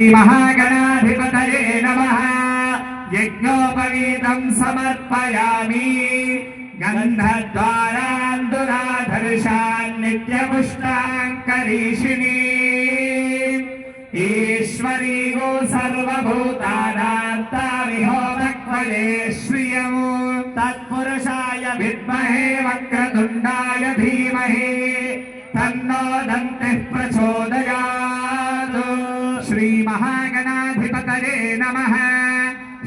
महागणाधिपतये नमः यज्ञोपवीतं समर्पयामि गन्धद्वारान्दुराधर्षान् नित्यपुष्टाङ्करीषिणी ईश्वरी गो सर्वभूतानान्ताविहोमक्वये श्रियम् तत्पुरुषाय विद्महे वक्रतुण्डाय धीमहि तन्नो दन्तिः प्रचोदयात् శ్రీ మహాగణాధిపతరే నమ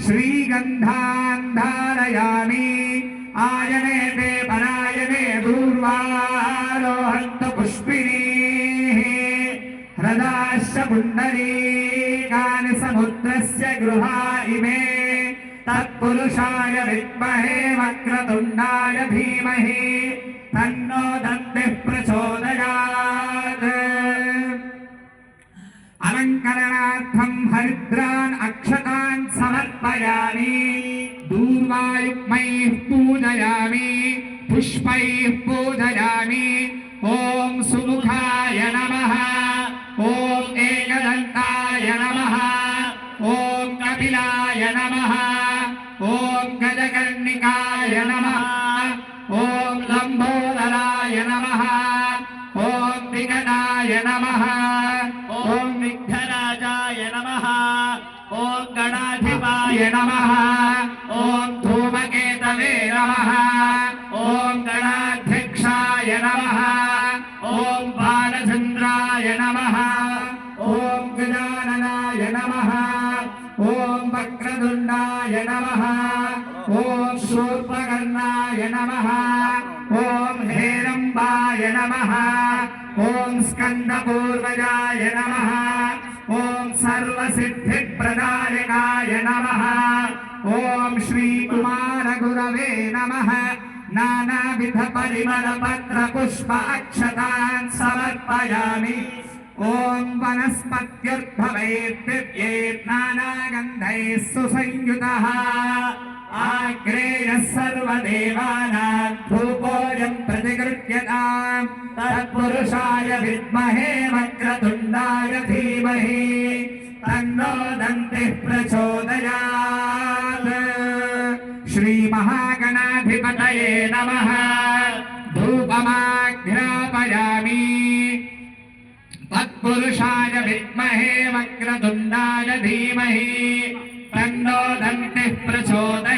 శ్రీగంధాంధారయామి ఆయనే తే పరాయణే దూర్వాలోహంత పుష్పిణీ హ్రదాశ పుండరీకాని సముద్రస్య గృహా ఇమే తత్పురుషాయ విద్మహే వక్రతుండాయ ధీమహి తన్నో దంతే అలంకరణార్థం హరిద్రాన్ అక్షతాన్ సమర్పయామి దూర్వాయుక్మై పూజయామి పుష్పై పూజయామి ఓం సుముఖాయ నమ ఓం ఏకదంతాయ నమ ఓం కపిలాయ నమ ఓం గజకర్ణికా विकटाय नमः। ॐ विघ्नराजाय नमः। ॐ गणाधिपाय नमः। ॐ धूमकेतवे नमः। ॐ गणाध्यक्षाय नमः। ॐ बालचन्द्राय नमः। ॐ गजाननाय नमः। ॐ वक्रतुण्डाय नमः। ॐ शूर्पकर्णाय नमः। ॐ हेरम्बाय नमः। ఓం స్కందపూర్వజాయ నమ. ఓం సర్వసిద్ధిప్రదాయకాయ నమ. ఓం శ్రీకుమారగురవే నమ. నానావిధ పరిమళ పత్ర పుష్ప అక్షతాన్ సమర్పయామి. ఓం వనస్పత్యర్థవైర్దివ్యే నానాగంధై సుసంయుత. ఆగ్రేయ సర్వదేవానా ధూపోయం तत्पुरुषाय विद्महे वक्रतुण्डाय धीमहि तन्नो दन्तिः प्रचोदयात्। श्रीमहागणाधिपतये नमः। धूपमाघ्रापयामि। तत्पुरुषाय विद्महे वक्रतुण्डाय धीमहि तन्नो दन्तिः प्रचोदयात्